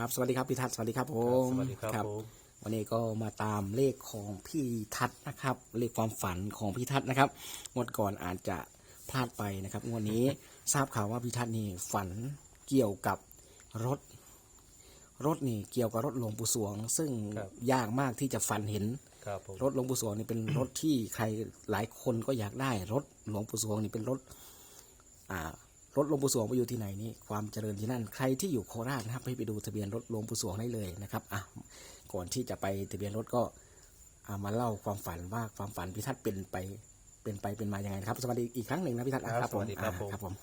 ครับ สวัสดีครับพี่ทัศน์สวัสดีครับผมสวัสดีครับผมวันนี้ก็มาตามเลขของพี่ทัศน์นะครับ เลขความฝันของพี่ทัศน์นะครับงวดก่อนอาจจะพลาดไปนะครับงวดนี้ทราบข่าวว่าพี่ทัศน์นี่ฝันเกี่ยวกับรถ รถนี่เกี่ยวกับรถหลวงปู่สวง ซึ่งครับยากมากที่จะฝันเห็น ครับผม รถหลวงปู่สวงนี่เป็น รถที่ใครหลายคนก็อยากได้ รถหลวงปู่สวงนี่เป็นรถ อ่า รถหลวงปู่สวงไปอยู่ที่ไหนนี่ความเจริญที่นั่น ใครที่อยู่โคราชนะครับให้ไปดูทะเบียนรถหลวงปู่สวงได้เลยนะครับอะก่อนที่จะไปทะเบียนรถก็อ่ามาเล่าความฝันว่าความฝันพิทัศน์เป็นไปเป็นไปเป็นมาอย่างไงนะครับ สวัสดีอีกครั้งหนึ่งนะพิทัศน์อะครับสวัสดีครับอ่าผมครับผม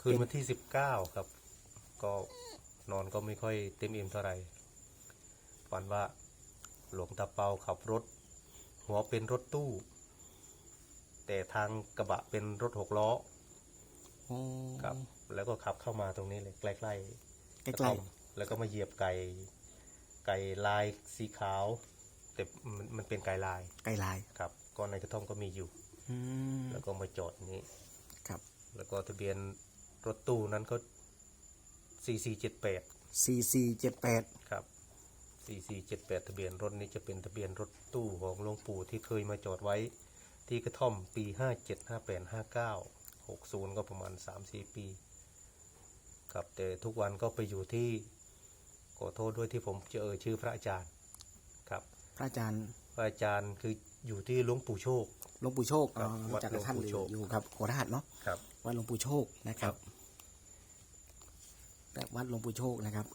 คืนวันที่สิบเก้าครับ ก็นอนก็ไม่ค่อยเต็มอิ่มเท่าไหร่ฝันว่าหลวงตาเปาขับรถ หัวเป็นรถตู้ แต่ทางกระบะเป็นรถหกล้อโอ้ ครับ แล้วก็ขับเข้ามาตรงนี้เลยใกล้ใกๆกระล้ท่อมแล้วก็มาเหยียบไก่ไก่ลายสีขาว แต่มันมันเป็นไก่ลายๆใกล้ลายครับ ก็ในกระท่อมก็มีอยู่อืมแล้วก็มาจอดนี้ครับ แล้วก็ทะเบียนรถตู้นั้นก็4478สี่สี่เจ็ดแปดครับ4478ทะเบียนรถนี้จะเป็นทะเบียนรถตู้ของหลวงปู่ที่เคยมาจอดไว้ที่กระท่อมปี57 58 59 60 ก็ประมาณ 3-4 ปี ครับแต่ทุกวันก็ไปอยู่ที่ขอโทษด้วยที่ผมจะเอ่ยชื่อพระอาจารย์ครับ พระอาจารย์ พระอาจารย์คืออยู่ที่หลวงปู่โชคหลวงปู่โชคครับอ๋อวัดจากกับท่านหลวงปู่โชคอยู่ครับโคราชเนาะครับวัดหลวงปู่โชคนะครับและวัดหลวงปู่โชคนะครับ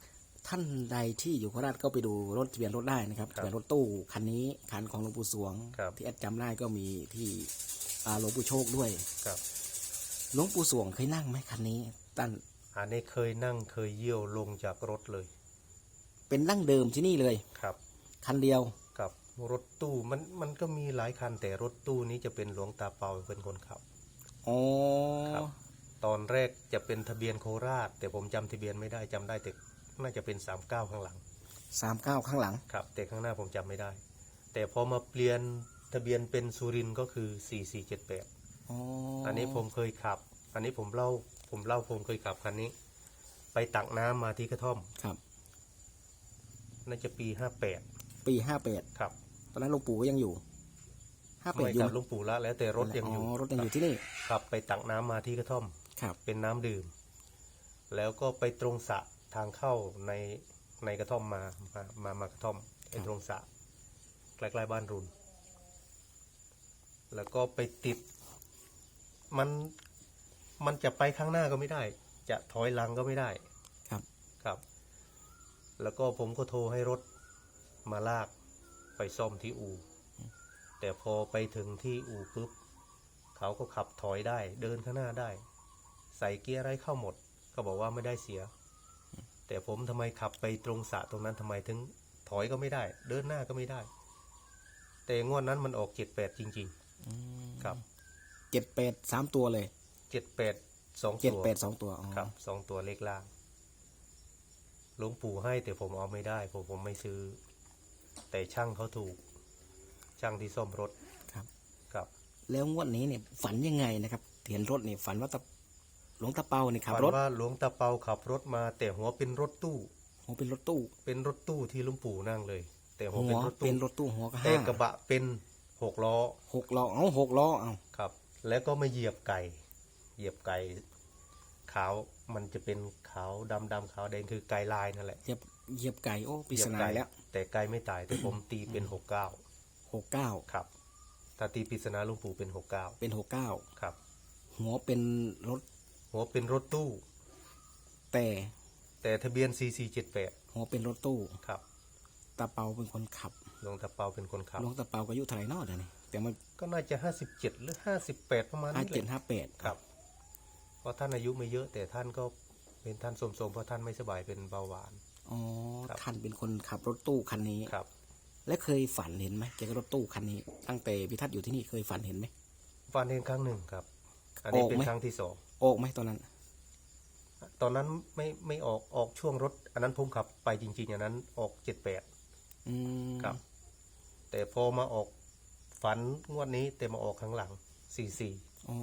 ท่านใดที่อยู่โคราชก็ไปดูรถทะเบียนรถได้นะครับครับทะเบียนรถตู้คันนี้คันของหลวงปู่สวงครับที่แอดจำได้ก็มีที่อ่าหลวงปู่โชคด้วยครับ หลวงปู่สวงเคยนั่งไหมคันนี้ตั้นอันนี้เคยนั่งเคยเยี่ยวลงจากรถเลย เป็นนั่งเดิมที่นี่เลยครับ คันเดียวกับรถตู้มันมันก็มีหลายคันแต่รถตู้นี้จะเป็นหลวงตาเปาเป็นคนขับอ๋อครับ ตอนแรกจะเป็นทะเบียนโคราช แต่ผมจำทะเบียนไม่ได้จำได้แต่น่าจะเป็น39ข้างหลังสามเก้าข้างหลังครับ แต่ข้างหน้าผมจำไม่ได้ แต่พอมาเปลี่ยนทะเบียนเป็นสุรินทร์ก็คือ4478อ๋ออั อันนี้ผมเคยขับ อันนี้ผมเล่า ผมเล่าผมเคยขับคันนี้ ไปตักน้ำมาที่กระท่อมครับน่าจะปี58ปีห้าแปดครับ ตอนนั้นหลวงปู่ก็ยังอยู่ห้าแปดไม่อยู่กับหลุงปู่ละแล้วแต่รถยังอยู่อ๋อรถยังอยู่ที่นี่ขับ ไปตักน้ำมาที่กระท่อมครับ เป็นน้ำดื่ม แล้วก็ไปตรงสระทางเข้าในในกระท่อมมามามามากระท่อมไอ้ตรงสระใกล้ๆบ้านรุน แล้วก็ไปติด มันมันจะไปข้างหน้าก็ไม่ได้ จะถอยหลังก็ไม่ได้ครับครับ แล้วก็ผมก็โทรให้รถมาลากไปซ่อมที่อู่แต่พอไปถึงที่อู่ปุ๊บเขาก็ขับถอยได้ เดินข้างหน้าได้ ใส่เกียร์อะไรเข้าหมดก็บอกว่าไม่ได้เสีย แต่ผมทำไมขับไปตรงสระตรงนั้นทำไมถึงถอยก็ไม่ได้ เดินหน้าก็ไม่ได้ แต่งวดนั้นมันออกเจ็ดแปดจริง ๆ ครับ เจ็ดแปดสามตัวเลยเจ็ดแปดสองเจ็ดตัวแปดสองตัวอ๋อครับสองตัวเลขล่างหลวงปู่ให้แต่ผมเอาไม่ได้ ผมผมไม่ซื้อ แต่ช่างเขาถูก ช่างที่ซ่อมรถครับ ครับ แล้วงวดนี้เนี่ยฝันยังไงนะครับเห็นรถเนี่ยฝันว่าตะหลวงตาเปาเนี่ยขับฝันรถว่าหลวงตาเปาขับรถมา แต่หัวเป็นรถตู้ หัวเป็นรถตู้เป็นรถตู้ที่หลุงปู่นั่งเลย แต่หัหัววเป็นรถเป็นตู้รถตู้หัวก็แต่ห้ากระบะเป็นหกล้อหกล้อเอาหกล้อเอาครับ แล้วก็มาเหยียบไก่ เหยียบไก่ขาวมันจะเป็นขาวดำดำขาวแดงคือไก่ลายนั่นแหละเหยียบเหยียบไก่โอ้ปริเหยีศยบนาไก่แล้ว แต่ไก่ไม่ตายแต่ผมตีเป็นหกเก้าหกเก้าครับถ้าตีปริศนาหลุงปู่เป็นหกเก้าเป็นหกเก้าครับ หัวเป็นรถ หัวเป็นรถตู้ แต่แต่ทะเบียน4478หัวเป็นรถตู้ครับตาเปาเป็นคนขับหลวงตาเปาเป็นคนขับหลวงตาเปาก็อายุเท่าไหร่เนอเดี๋ยวนี้ แต่มันก็น่าจะ57หรือ58ประมาณห้านี้แหเจ็ดละห้าแปดครับ เพราะท่านอายุไม่เยอะแต่ท่านก็เป็นท่านสมสมๆเพราะท่านไม่สบายเป็นเบาหวาน อ๋อครับ ท่านเป็นคนขับรถตู้คันนี้ ครับ และเคยฝันเห็นไหมเกี่ยวกับรถตู้คันนี้ตั้งแต่พิทัศน์อยู่ที่นี่เคยฝันเห็นไหม ฟันเห็นครั้งหนึ่งครับ อันนี้ออกเป็นไหมครั้งที่สองออกไหมตอนนั้น ตอนนั้นไม่ไม่ออกออกช่วงรถ อันนั้นผมขับไปจริงๆอันนั้นออก78อืมครับ แต่พอมาออก ฝันงวดนี้แต่มาออกครั้งหลัง44อ๋อ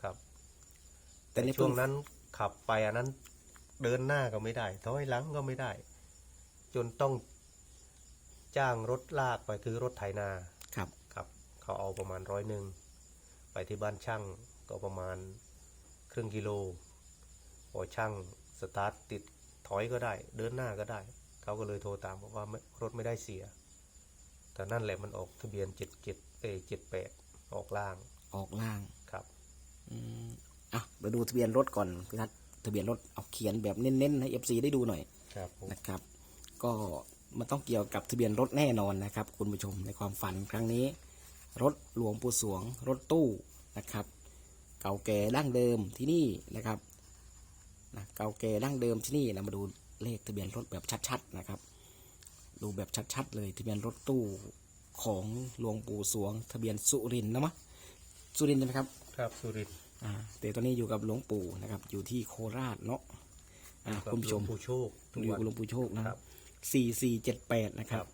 ครับ แต่ในช่วงนั้นขับไปอันนั้นเดินหน้าก็ไม่ได้ถอยหลังก็ไม่ได้ จนต้องจ้างรถลากไปคือรถไถนาครับครับ เขาเอาประมาณร้อยหนึ่งไปที่บ้านช่างก็ประมาณครึ่งกิโลพอช่างสตาร์ทติดถอยก็ได้ เดินหน้าก็ได้ เขาก็เลยโทรตามบอกว่าไม่รถไม่ได้เสีย แต่นั่นแหละมันออกทะเบียนเจ็ดเจ็ดเอเจ็ดแปดออกล่างออกล่าง ครับ อืมอะเราดูทะเบียนรถก่อนพี่ทัศน์ทะเบียนรถเอาเขียนแบบเน้นๆให้เอฟซีได้ดูหน่อยครับผมนะครับ ก็มันต้องเกี่ยวกับทะเบียนรถแน่นอนนะครับ คุณผู้ชมในความฝันครั้งนี้ รถหลวงปู่สวง รถตู้นะครับ เก่าแก่ดั้งเดิมที่นี่นะครับนะเก่าแก่ดั้งเดิมที่นี่เรามาดูเลขทะเบียนรถแบบชัดๆนะครับ ดูแบบชัดๆเลยทะเบียนรถตู้ของหลวงปู่สวง ทะเบียนสุรินทร์นะมะสุรินทร์ใช่ไหมครับ ครับสุรินทร์อ่าแต่ตอนนี้อยู่กับหลวงปู่นะครับ อยู่ที่โคราชเนาะอ่ากับคุณผู้ชมหลวงปู่โชคทุกอยู่วันกับหลวงปู่โชคนะครับสี่สี่เจ็ดแปดนะครัครับบ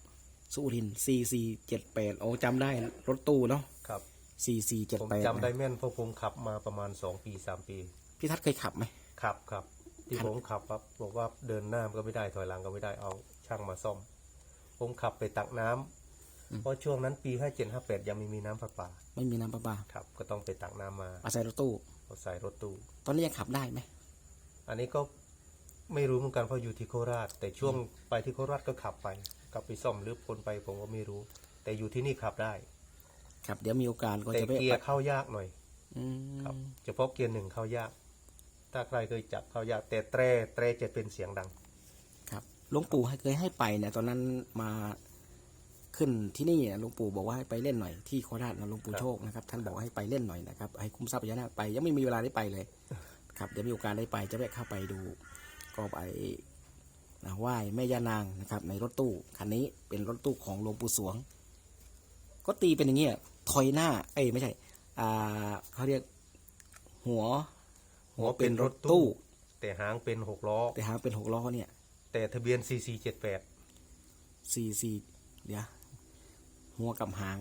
สุรินสี่สี่เจ็ดแปดโอ้จำได้รถตู้เนาะครับสี่สี่เจ็ดผมแปดจำได้แม่นเพราะผมขับมาประมาณสองปีสามปีพี่ทัศน์เคยขับไหมขับครับที่ครับผมขับครับบอกว่าเดินหน้าก็ไม่ได้ถอยหลังก็ไม่ได้เอาช่างมาซ่อม ผมขับไปตักน้ำเพราะช่วงนั้นปีห้าเจ็ดห้าแปดยังไม่มีน้ำประปาไม่มีน้ำประปาครับ ก็ต้องไปตักน้ำมาอาศัยรถตู้ เอาใส่รถตู้ ตอนนี้ยังขับได้ไหมอันนี้ก็ไม่รู้เหมือนกันเพราะอยู่ที่โคราช แต่ช่วงไปที่โคราชก็ขับไปกลับไปซ่อมหรือคนไปผมก็ไม่รู้ แต่อยู่ที่นี่ขับได้ ครับ เดี๋ยวมีโอกาสก็แต่จะไปเกียร์เข้ายากหน่อย อืมครับเฉพาะเกียร์หนึ่งเข้ายาก ถ้าใครเคยจับเข้ายากแต่แตรแตรจะเป็นเสียงดังครับ หลวงปู่ให้เคยให้ไปเนี่ยตอนนั้นมาขึ้นที่นี่เนี่ยหลวงปู่บอกว่าให้ไปเล่นหน่อยที่โคราชนะหลวงปู่ครับโชคนะครับ ท่านบอกให้ไปเล่นหน่อยนะครับให้คุ้มทรัพย์พญานาคไปยังไม่มีเวลาได้ไปเลย ครับเดี๋ยวมีโอกาสได้ไปจะแวะเข้าไปดูก็ไปนะไหว้แม่ย่านางนะครับ ในรถตู้คันนี้เป็นรถตู้ของหลวงปู่สวง ก็ตีเป็นอย่างเงี้ยถอยหน้า เอ้ยไม่ใช่ อ่าเขาเรียกหัว หัวเป็นรถตู้ แต่หางเป็นหกล้อแต่หางเป็นหกล้อเนี่ย แต่ทะเบียน4478สี่สี่เดี๋ยวหัวกับหาง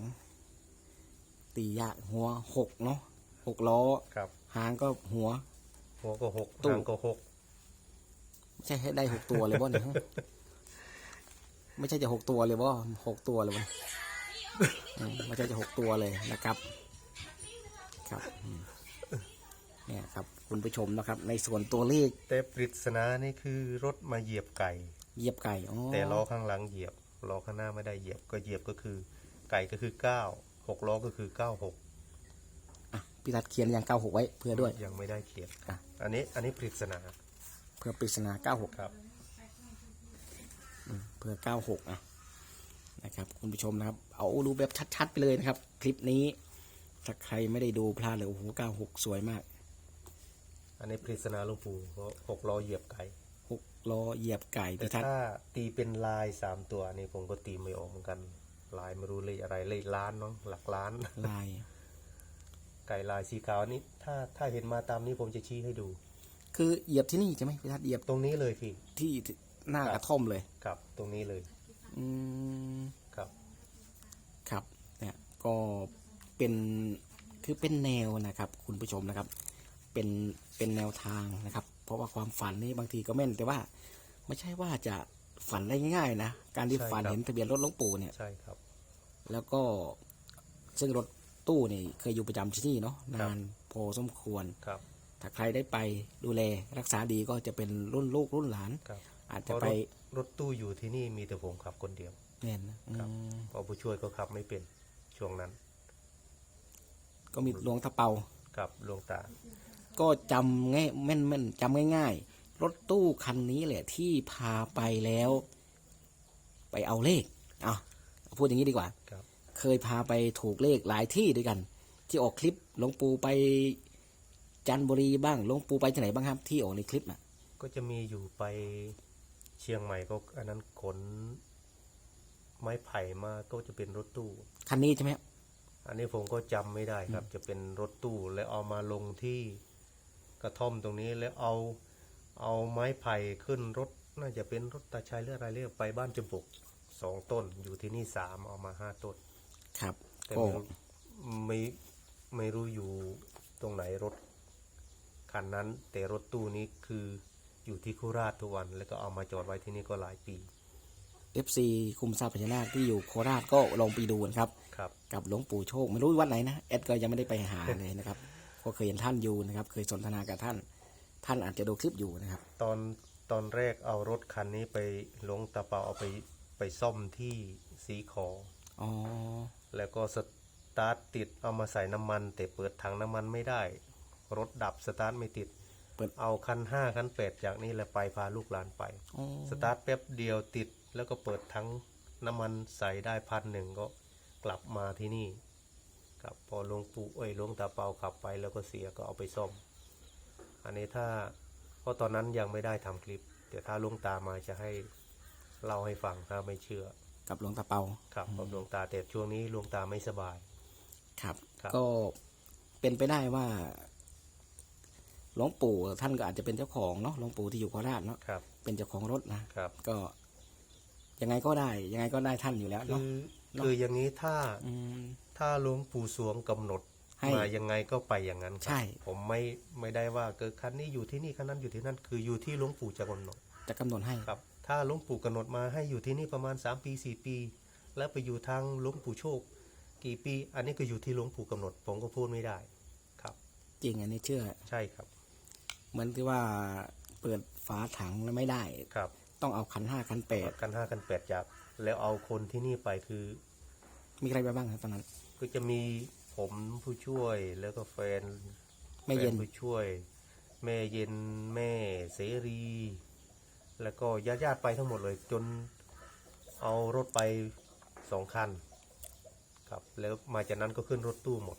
ตียากหัวหกเนาะหกล้อ ครับ หางก็หัว หัวก็หกตู้ หางก็หกไม่ใช่ให้ได้หกตัวเลยบ่เนี่ยไม่ใช่จะหกตัวเลยบ่หกตัวเลยบ่อืมไม่ใช่จะหกตัวเลยนะครับ ครับอืม เนี่ยครับคุณผู้ชมนะครับ ในส่วนตัวเลขแต่ปริศนานี่คือรถมาเหยียบไก่ เหยียบไก่อ๋อแต่ล้อข้างหลังเหยียบล้อข้างหน้าไม่ได้เหยียบก็เหยียบก็คือ ไก่ก็คือเก้าหกล้อก็คือเก้าหกอะพี่ทัดเขียนอย่างเก้าหกไว้เพื่อด้วย ยังไม่ได้เขียนอะ อันนี้อันนี้ปริศนาเพื่อปริศนาเก้าหกครับ เพื่อเก้าหกอะนะครับคุณผู้ชมนะครับ เอาดูแบบชัดๆไปเลยนะครับ คลิปนี้ถ้าใครไม่ได้ดูพลาดเลยโอ้โหเก้าหกสวยมาก อันนี้ปริศนาหลวงปู่เพราะหกล้อเหยียบไก่หกล้อเหยียบไก่แต่พี่ทัศน์ถ้าตีเป็นลายสามตัวนี่ผมก็ตีไม่ออกเหมือนกัน ลายไม่รู้เลยอะไรเลยล้านเนาะหลักล้าน ลาย ไก่ลายสีขาวนี่ถ้าถ้าเห็นมาตามนี้ผมจะชี้ให้ดู คือเหยียบที่นี่ใช่ไหมพี่ทัศน์เหยียบตรงนี้เลยพี่ ที่หน้ากระท่อมเลย ครับตรงนี้เลยอืม ครับ ครับเนี่ยก็เป็นคือเป็นแนวนะครับ คุณผู้ชมนะครับ เป็นเป็นแนวทางนะครับ เพราะว่าความฝันนี่บางทีก็แม่น แต่ว่าไม่ใช่ว่าจะฝันได้ง่ายๆนะ การที่ใช่ฝันครับ เห็นทะเบียนรถหลวงปู่เนี่ย ใช่ครับ แล้วก็ซึ่งรถตู้นี่เคยอยู่ประจำที่นี่เนาะนานพอสมควร ครับถ้าใครได้ไปดูแลรักษาดีก็จะเป็นรุ่นลูกรุ่นหลาน ครับอาจเพจะราะไปรถรถตู้อยู่ที่นี่มีแต่ผมขับคนเดียว เน่นนะอืมครับเพราะผู้ช่วยก็ขับไม่เป็นช่วงนั้นก็มีหลวงตะเปา กับหลวงตา ก็จำง่ายแม่นแม่นจำง่ายๆ รถตู้คันนี้แหละที่พาไปแล้ว ไปเอาเลขอะพูดอย่างนี้ดีกว่าครับ เคยพาไปถูกเลขหลายที่ด้วยกัน ที่ออกคลิปหลวงปู่ไปจันทบุรีบ้างหลวงปู่ไปที่ไหนบ้างครับ ที่ออกในคลิปน่ะ ก็จะมีอยู่ไปเชียงใหม่ก็อันนั้นขน ไม้ไผ่มาก็จะเป็นรถตู้ คันนี้ใช่ไหมครับอันนี้ผมก็จำไม่ได้ครับ จะเป็นรถตู้แล้วเอามาลงที่ กระท่อมตรงนี้แล้วเอาเอาไม้ไผ่ขึ้นรถน่าจะเป็นรถตาชัยหรืออะไรเรียกไปบ้านจมปกสองต้นอยู่ที่นี่สามเอามาห้าต้น ครับ แต่ก็ไม่รู้ไม่ไม่รู้อยู่ตรงไหนรถคันนั้น แต่รถตู้นี้คืออยู่ที่โคุราชทุกวัน แล้วก็เอามาจอดไว้ที่นี่ก็หลายปี FC คุมทรัพย์พญานาคที่อยู่โคราชก็ลองไปดูนะครับ ครับ กับหลวงปู่โชค ไม่รู้วัดไหนนะแอดก็ยังไม่ได้ไปหาเลยนะครับ ก็เคยเห็นท่านอยู่นะครับ เคยสนทนากับท่าน ท่านอาจจะดูคลิปอยู่นะครับ ตอนตอนแรกเอารถคันนี้ไปลงตะเปาเอาไปไปซ่อมที่สีขออ๋อแล้วก็สตาร์ทติดเอามาใส่น้ำมัน แต่เปิดถังน้ำมันไม่ได้ รถดับสตาร์ทไม่ติด เปิดเอาคันห้าคันแปดจากนี้แหละไปพาลูกหลานไป อ๋อสตาร์ทแป๊บเดียวติดแล้วก็เปิดทั้งน้ำมันใส่ได้พันหนึ่งก็กลับมาที่นี่ ครับพอหลวงปู่เอ้ยหลวงตาเปาขับไปแล้วก็เสียก็เอาไปซ่อม อันนี้ถ้าเพราะตอนนั้นยังไม่ได้ทำคลิป แต่ถ้าหลวงตามาจะให้เล่าให้ฟังถ้าไม่เชื่อ กับหลวงตาเปาครับกับหลวงตาแต่ช่วงนี้หลวงตาไม่สบาย ครับครับก็เป็นไปได้ว่าหลวงปู่ท่านก็อาจจะเป็นเจ้าของเนาะหลวงปู่ที่อยู่โคราชเนาะครับเป็นเจ้าของรถนะครับ ก็ยังไงก็ได้ ยังไงก็ได้ท่านอยู่แล้วคืเนาะอเนอะคืออย่างนี้ถ้าอืม ถ้าหลวงปู่สวงกำหนดให้ มายังไงก็ไปอย่างนั้นครับใช่ ผมไม่ไม่ได้ว่าเกิดคันนี้อยู่ที่นี่คันนั้นอยู่ที่นั่นคืออยู่ที่หลวงปู่จะกำหนดจะกำหนดให้ ครับ ถ้าหลวงปู่กำหนดมาให้อยู่ที่นี่ประมาณ 3 ปี 4 ปี แล้วไปอยู่ทางหลวงปู่โชค กี่ปี อันนี้ก็อยู่ที่หลวงปู่กำหนด ผมก็พูดไม่ได้ ครับ จริงอันนี้เชื่อ ใช่ครับเหมือนที่ว่าเปิดฝาถังแล้วไม่ได้ ครับ ต้องเอาคันห้าคันแปด กันห้ากันแปดจากแล้วเอาคนที่นี่ไปคือ มีใครไปบ้างครับตอนนั้น ก็จะมีผมผู้ช่วยแล้วก็แฟนไม่เย็นแฟผู้ช่วย แม่เย็นแม่เสรี แล้วก็ญาติญาติๆไปทั้งหมดเลย จนเอารถไปสองคัน ครับ แล้วมาจากนั้นก็ขึ้นรถตู้หมด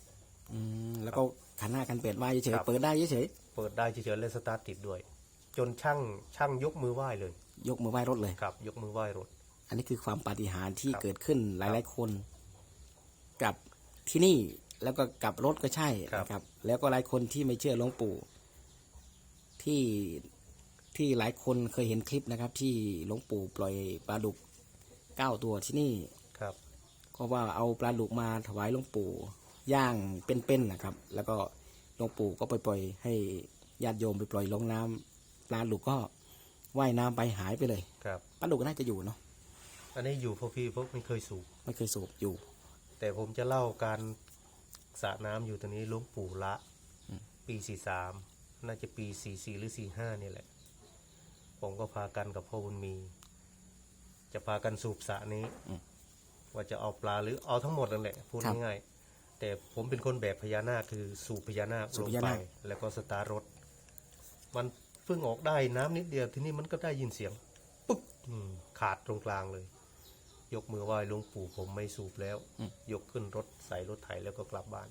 อืมแล้วก็คันห้าคันแปดว่าเฉยครับ ๆเปิดได้เฉยเปิดได้เฉยๆและสตาร์ทติดด้วย จนช่างช่างยกมือไหว้เลยๆยกมือไหว้รถเลย ครับ ยกมือไหว้รถ อันนี้คือความปาฏิหาริย์ที่ครับ เกิดขึ้นหลายๆคน กับที่นี่แล้วก็กับรถก็ใช่นะครับ แล้วก็หลายคนที่ไม่เชื่อหลวงปู่ ที่ที่หลายคนเคยเห็นคลิปนะครับ ที่หลวงปู่ปล่อยปลาดุกเก้าตัวที่นี่ครับ ก็ว่าเอาปลาดุกมาถวายหลวงปู่ย่างเป็นๆนะครับ แล้วก็หลวงปู่ก็ไปปล่อยให้ญาติโยมไปปล่อยลงน้ำปลาดุกก็ว่ายน้ำไปหายไปเลยครับปลาดุกน่าจะอยู่เนาะอันนี้อยู่เพราะพี่เพราะไม่เคยสูบไม่เคยสูบอยู่ แต่ผมจะเล่าการสระน้ำอยู่ตรงนี้หลวงปู่ละปีสี่สามน่าจะปีสี่สี่หรือสี่ห้านี่แหละ ผมก็พากันกับพ่อบุญมี จะพากันสูบสระนี้ อืม ว่าจะเอาปลาหรือเอาทั้งหมดนั่นแหละพูดครับง่ายๆแต่ผมเป็นคนแบบพญานาคคือสูบพญานาคสูลบงพญาไปนาค แล้วก็สตาร์ทรถ มันเพิ่งออกได้น้ำนิดเดียวทีนี้มันก็ได้ยินเสียงปุ๊บอืมขาดตรงกลางเลย ยกมือไหว้หลวงปู่ผมไม่สูบแล้วยกขึ้นรถใส่รถไถแล้วก็กลับบ้าน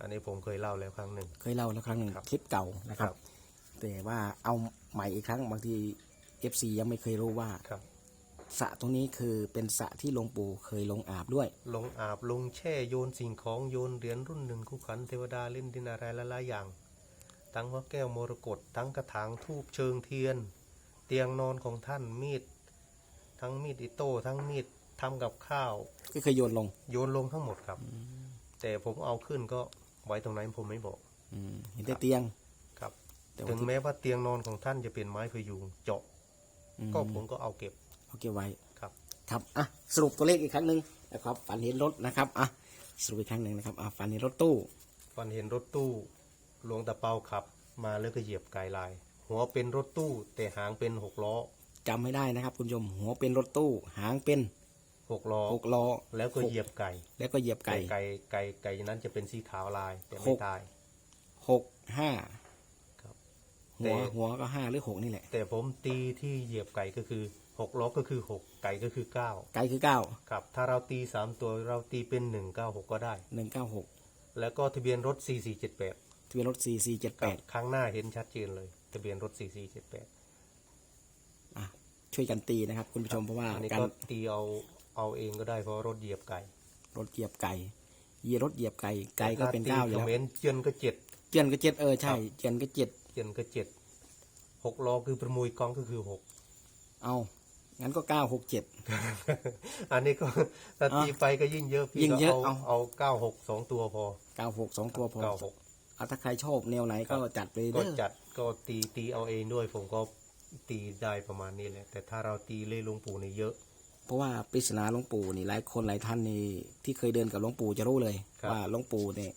อันนี้ผมเคยเล่าแล้วครั้งหนึ่ง เคยเล่าแล้วครั้งหนึ่งครับ คลิปเก่านะครับ แต่ว่าเอาใหม่อีกครั้งบางที FC ยังไม่เคยรู้ว่าครับ สระตรงนี้คือเป็นสระที่หลวงปู่เคยลงอาบด้วย ลงอาบลงแช่โยนสิ่งของโยนเหรียญรุ่นหนึ่งคู่ขันเทวดาเล่นดินอะไรละลายอย่าง ทั้งว่าแก้วมรกตทั้งกระถางทูบเชิงเทียน เตียงนอนของท่านมีด ทั้งมีดอิโต้ทั้งมีดทำกับข้าว ก็เคยโยนลง โยนลงทั้งหมดครับ แต่ผมเอาขึ้นก็ไว้ตรงไหนผมไม่บอกอืมเห็นแต่เตียง ครับ แต่ว่าถึงแม้ว่าเตียงนอนของท่านจะเป็นไม้พยุงเจาะ อืมก็ผมก็เอาเก็บเอาเก็บไว้ ครับ ครับอะสรุปตัวเลขอีกครั้งหนึ่งนะครับ ฝันเห็นรถนะครับอะสรุปอีกครั้งหนึ่งนะครับอะฝันเห็นรถตู้ ฟันเห็นรถตู้หลวงตะเปาขับ มาแล้วก็เหยียบไกลลาย หัวเป็นรถตู้ แต่หางเป็นหกล้อ จำไม่ได้นะครับ คุณผู้ชมหัวเป็นรถตู้ หางเป็นหกล้อหกล้อแล้วก็เหยียบไก่แล้วก็เหยียบไก่ ไก่ไก่ไก่นั้นจะเป็นสีขาวลายแต่หไม่กตายหกห้าครับหัวแต่หัวก็ห้าหรือหกนี่แหละ แต่ผมตีที่เหยียบไก่ก็คือหกล้อก็คือหกไก่ก็คือเก้าไก่คือเก้าครับ ถ้าเราตีสามตัวเราตีเป็นหนึ่งเก้าหกก็ได้หนึ่งเก้าหกแล้วก็ทะเบียนรถสี่สี่เจ็ดแปดทะเบียนรถสี่สี่เจ็ดแปดข้างหน้าเห็นชัดเจนเลย ทะเบียนรถสี่สี่เจ็ดแปดอะ ช่วยกันตีนะครับ คุณผู้ชมเพราะว่าอันนี้การก็ตีเอาเอาเองก็ได้เพราะรถเหยียบไก่รถเหยียบไก่เหยียบรถเหยียบไก่ไก่ก็เป็นเก้าอยู่คแล้อวมเมนต์เจียนก็เจ็ดเจียนก็เจ็ดเออใช่เจียนก็เจ็ดเจียนก็เจ็ดหกล้อคือประมุยกองก็คือหกเอางั้นก็เก้าหกเจ็ดอันนี้ก็ถ้าตีไปก็ยิ่งเยอะพี่ยิ่งก็เยอะเอาเอาเอาเก้าหกสองตัวพอเก้าหกสองตัวพอเก้าหกเอาถ้าใครชอบแนวไหนก็จัดไปก็เด้อจัดก็ตีตีเอาเองด้วยผมก็ ตีได้ประมาณนี้แหละ แต่ถ้าเราตีเล่หลวงปู่นี่เยอะ เพราะว่าปริศนาหลวงปู่นี่หลายคนหลายท่านนี่ที่เคยเดินกับหลวงปู่จะรู้เลย ครับ ว่าหลวงปู่เนี่ย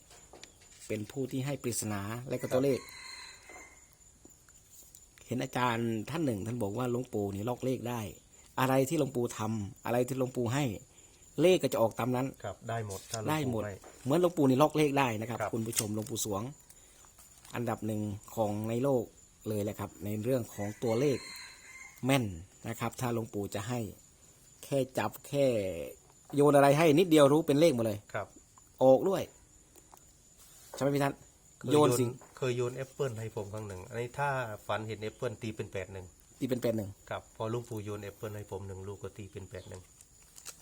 เป็นผู้ที่ให้ปริศนาและก็ตัวเลข เห็นอาจารย์ท่านหนึ่ง ท่านบอกว่าหลวงปู่นี่ลอกเลขได้ อะไรที่หลวงปู่ทำอะไรที่หลวงปู่ให้ เลขก็จะออกตามนั้น ครับได้หมดถ้าลวงได้ปู่หมดให้ เหมือนหลวงปู่นี่ลอกเลขได้นะครับ ครับ คุณผู้ชมหลวงปู่สวง อันดับหนึ่งของในโลก เลยแหละครับ ในเรื่องของตัวเลขแม่นนะครับ ถ้าหลวงปู่จะให้ แค่จับแค่โยนอะไรให้นิดเดียวรู้เป็นเลขหมดเลยครับออกด้วยใช่ไหมพี่ท่านเคยโยนสิ่งเคยโยนแอปเปิลให้ผมครั้งหนึ่งอันนี้ถ้าฝันเห็นแอปเปิลตีเป็นแปดหนึ่งที่เป็นเป็นหนึ่งครับพอหลุงปู่โยนแอปเปิลให้ผมหนึ่งลูกก็ตีเป็นแปดหนึ่ง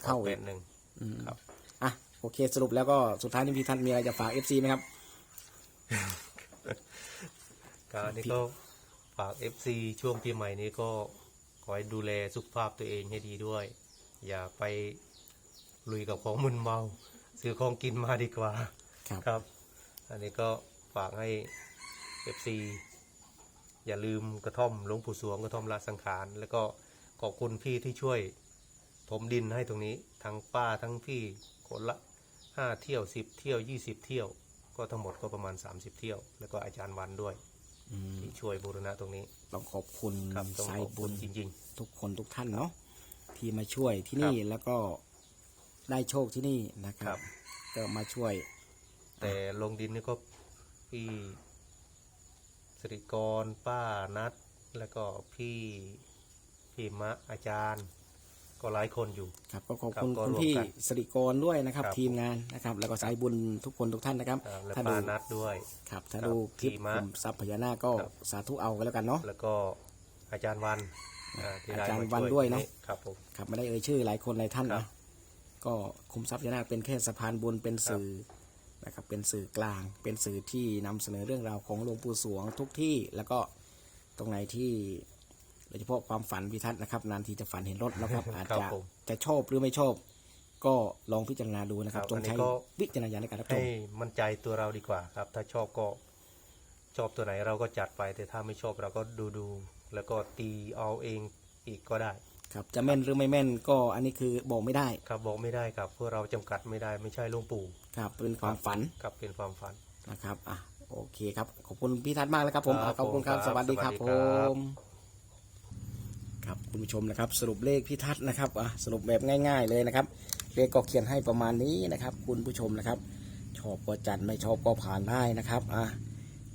เข้าแปดหนึ่งอืมครับอะโอเคสรุปแล้วก็สุดท้ายนี้พี่ท่านมีอะไรจะฝากเอฟซีไหมครับก็อันนี้ก็ฝาก FC ช่วงปีใหม่นี้ก็ขอให้ดูแลสุขภาพตัวเองให้ดีด้วย อย่าไปลุยกับของมึนเมา ซื้อของกินมาดีกว่าครับ ครับ อันนี้ก็ฝากให้ FC อย่าลืมกระท่อมหลวงปู่สวงกระท่อมละสังขาร แล้วก็ขอบคุณพี่ที่ช่วยถมดินให้ตรงนี้ ทั้งป้าทั้งพี่คนละห้าเที่ยวสิบเที่ยวยี่สิบเที่ยว ก็ทั้งหมดก็ประมาณ30เที่ยว แล้วก็อาจารย์วันด้วยอืม ที่ช่วยบูรณะตรงนี้ ต้องขอบคุณครับต้องสายขอบบุคุณญจริง ทุกคนทุกท่านเนาะที่มาช่วยที่นี่แล้วก็ได้โชคที่นี่นะคครัรับ บ ก็มาช่วย ๆ แต่ลงดินนี่ก็พี่สิริกรป้านัดแล้วก็พี่พี่มะอาจารย์ ก็หลายคนอยู่ ครับก็ขอบคุณครับก็คุณรวมพี่กันสริกรด้วยนะครับ ครับ ทีมงานนะครับ แล้วก็สายบุญทุกคนทุกท่านนะครับอ่าและถ้าป้าดูนัดด้วย ครับถ้าครับดูคลิปพี่มะกลุ่มทรัพย์พญานาคก็ครับสาธุเอากันแล้วกันเนาะ แล้วก็อาจารย์วันอ่าที่ได้อาจารย์มวันช่ด้วยเนอะ ครับผม ครับไม่ได้เอ่ยชื่อหลายคนหลายท่านครันะบก็คุมทรัพย์พญานาคเป็นแค่สะพานบุญเป็นสื่อนะครับเป็นสื่อกลาง เป็นสื่อที่นำเสนอเรื่องราวของหลวงปู่สวงทุกที่แล้วก็ตรงไหนที่ โดยเฉพาะความฝันพิทัศน์นะครับ นานทีจะฝันเห็นรถนะครับ อาจครับจะผม จะชอบหรือไม่ชอบ ก็ลองพิจารณาดูนะครับครับจงอันนี้ใช้ก็วิจารณญาณในการรับชให้มมั่นใจตัวเราดีกว่าครับ ถ้าชอบก็ชอบตัวไหนเราก็จัดไป แต่ถ้าไม่ชอบเราก็ดูดูๆแล้วก็ตีเอาเองอีกก็ได้ ครับจะแม่นหรือไม่แม่นก็อันนี้คือบอกไม่ได้ครับบอกไม่ได้ครับเพราะเราจำกัดไม่ได้ไม่ใช่หลวงปู่ครับเป็นความฝันครับเป็นความฝัน นะครับอะโอเคครับขอบคุณพี่ทัศน์มากเลยครับผมครับอะขอบคุณครับผมสวัสดีครับสวัสผดีครับม ครับคุณผู้ชมนะครับ สรุปเลขพี่ทัศน์นะครับอะสรุปแบบง่าย ๆ เลยนะครับ เลขก็เขียนให้ประมาณนี้นะครับ คุณผู้ชมนะครับ ชอบก็จัดไม่ชอบก็ผ่านได้นะครับอะ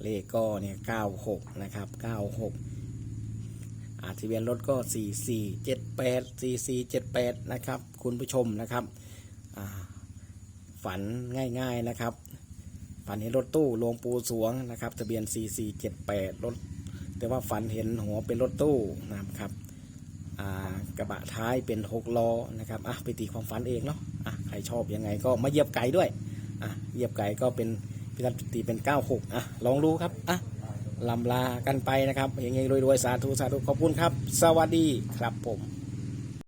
เลขก็เนี่ยเก้าหกนะครับเก้าหกอาทะเบียนรถก็สี่สี่เจ็ดแปดสี่สี่เจ็ดแปดนะครับ คุณผู้ชมนะครับอ่าฝันง่ายๆนะครับ ฝันเห็นรถตู้หลวงปูสวงนะครับ ทะเบียน 4478 รถ แต่ว่าฝันเห็นหัวเป็นรถตู้นะครับ กระบะท้ายเป็น6ล้อนะครับอะไปตีความฝันเองเนาะอะใครชอบยังไงก็มาเหยียบไก่ด้วยอะเหยียบไก่ก็เป็นพิธันตีเป็น 96อะลองดูครับอะลำลากันไปนะครับเฮงๆรวยๆสาธุสาธุขอบคุณครับ สวัสดีครับผม